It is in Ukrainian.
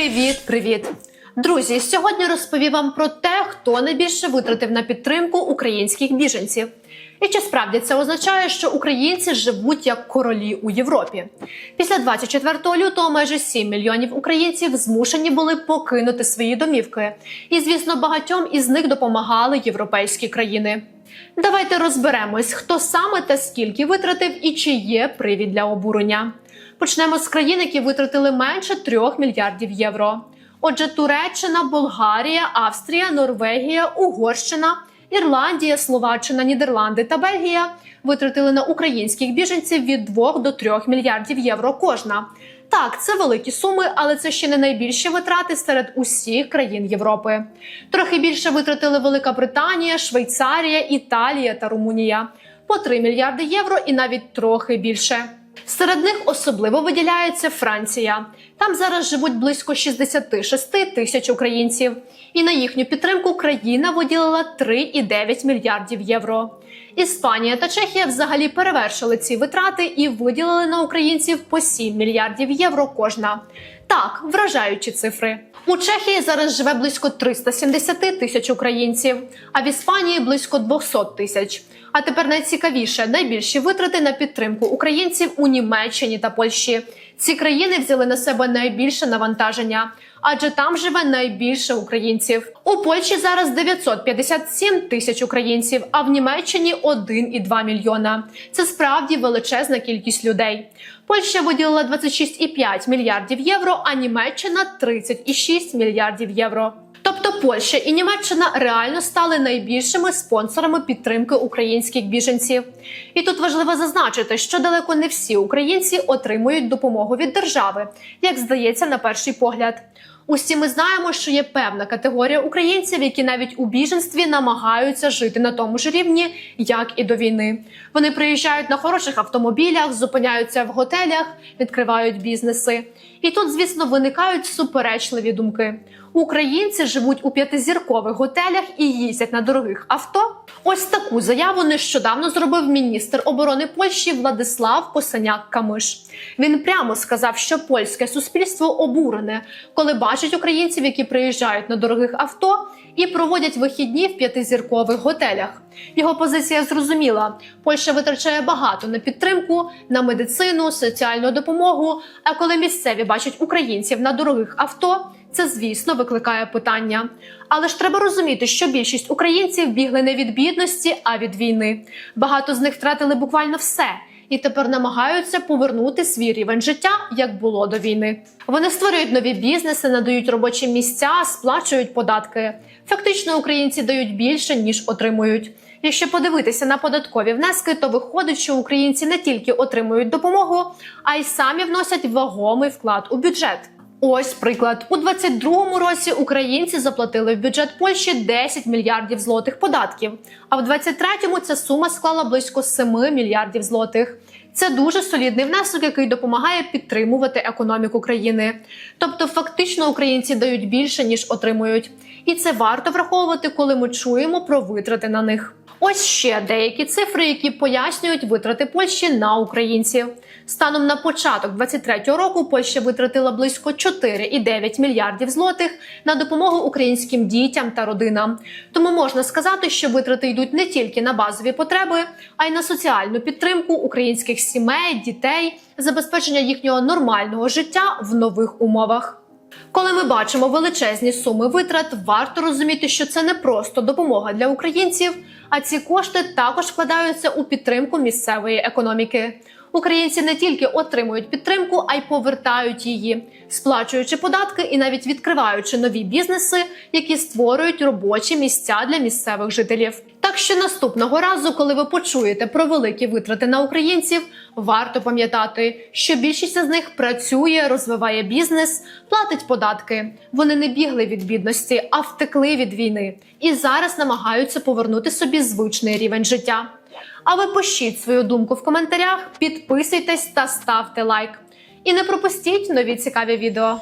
Привіт, привіт! Друзі, сьогодні розповім вам про те, хто найбільше витратив на підтримку українських біженців. І чи справді це означає, що українці живуть як королі у Європі? Після 24 лютого майже 7 мільйонів українців змушені були покинути свої домівки. І, звісно, багатьом із них допомагали європейські країни. Давайте розберемось, хто саме та скільки витратив і чи є привід для обурення. Почнемо з країн, які витратили менше 3 мільярдів євро. Отже, Туреччина, Болгарія, Австрія, Норвегія, Угорщина, Ірландія, Словаччина, Нідерланди та Бельгія витратили на українських біженців від 2 до 3 мільярдів євро кожна. Так, це великі суми, але це ще не найбільші витрати серед усіх країн Європи. Трохи більше витратили Велика Британія, Швейцарія, Італія та Румунія по 3 мільярди євро і навіть трохи більше. Серед них особливо виділяється Франція. Там зараз живуть близько 66 тисяч українців, і на їхню підтримку країна виділила 3,9 мільярдів євро. Іспанія та Чехія взагалі перевершили ці витрати і виділили на українців по 7 мільярдів євро кожна. Так, вражаючі цифри. У Чехії зараз живе близько 370 тисяч українців, а в Іспанії близько 200 тисяч. А тепер найцікавіше найбільші витрати на підтримку українців у Німеччині та Польщі. Ці країни взяли на себе найбільше навантаження, адже там живе найбільше українців. У Польщі зараз 957 тисяч українців, а в Німеччині 1,2 мільйона. Це справді величезна кількість людей. Польща виділила 26,5 мільярдів євро, а Німеччина 30,6 мільярдів євро. Тобто Польща і Німеччина реально стали найбільшими спонсорами підтримки українських біженців. І тут важливо зазначити, що далеко не всі українці отримують допомогу від держави, як здається на перший погляд. Усі ми знаємо, що є певна категорія українців, які навіть у біженстві намагаються жити на тому ж рівні, як і до війни. Вони приїжджають на хороших автомобілях, зупиняються в готелях, відкривають бізнеси. І тут, звісно, виникають суперечливі думки. Українці живуть у п'ятизіркових готелях і їздять на дорогих авто. Ось таку заяву нещодавно зробив міністр оборони Польщі Владислав Посаняк Камиш. Він прямо сказав, що польське суспільство обурене, коли бачить українців, які приїжджають на дорогих авто і проводять вихідні в п'ятизіркових готелях. Його позиція зрозуміла: Польща витрачає багато на підтримку, на медицину, соціальну допомогу. А коли місцеві бачать українців на дорогих авто. Це, звісно, викликає питання. Але ж треба розуміти, що більшість українців бігли не від бідності, а від війни. Багато з них втратили буквально все. І тепер намагаються повернути свій рівень життя, як було до війни. Вони створюють нові бізнеси, надають робочі місця, сплачують податки. Фактично, українці дають більше ніж отримують. Якщо подивитися на податкові внески, то виходить, що українці не тільки отримують допомогу, а й самі вносять вагомий вклад у бюджет. Ось приклад у 22-му році українці заплатили в бюджет Польщі 10 мільярдів злотих податків. А в 23-му ця сума склала близько 7 мільярдів злотих. Це дуже солідний внесок, який допомагає підтримувати економіку країни. Тобто, фактично, українці дають більше ніж отримують, і це варто враховувати, коли ми чуємо про витрати на них. Ось ще деякі цифри, які пояснюють витрати Польщі на українців. Станом на початок 23-го року Польща витратила близько 4,9 мільярдів злотих на допомогу українським дітям та родинам. Тому можна сказати, що витрати йдуть не тільки на базові потреби, а й на соціальну підтримку українських сімей, дітей, забезпечення їхнього нормального життя в нових умовах. Коли ми бачимо величезні суми витрат, варто розуміти, що це не просто допомога для українців, а ці кошти також вкладаються у підтримку місцевої економіки. Українці не тільки отримують підтримку, а й повертають її, сплачуючи податки і навіть відкриваючи нові бізнеси, які створюють робочі місця для місцевих жителів. Так що наступного разу, коли ви почуєте про великі витрати на українців, варто пам'ятати, що більшість з них працює, розвиває бізнес, платить податки. Вони не бігли від бідності, а втекли від війни і зараз намагаються повернути собі звичний рівень життя. А ви пишіть свою думку в коментарях, підписуйтесь та ставте лайк. І не пропустіть нові цікаві відео.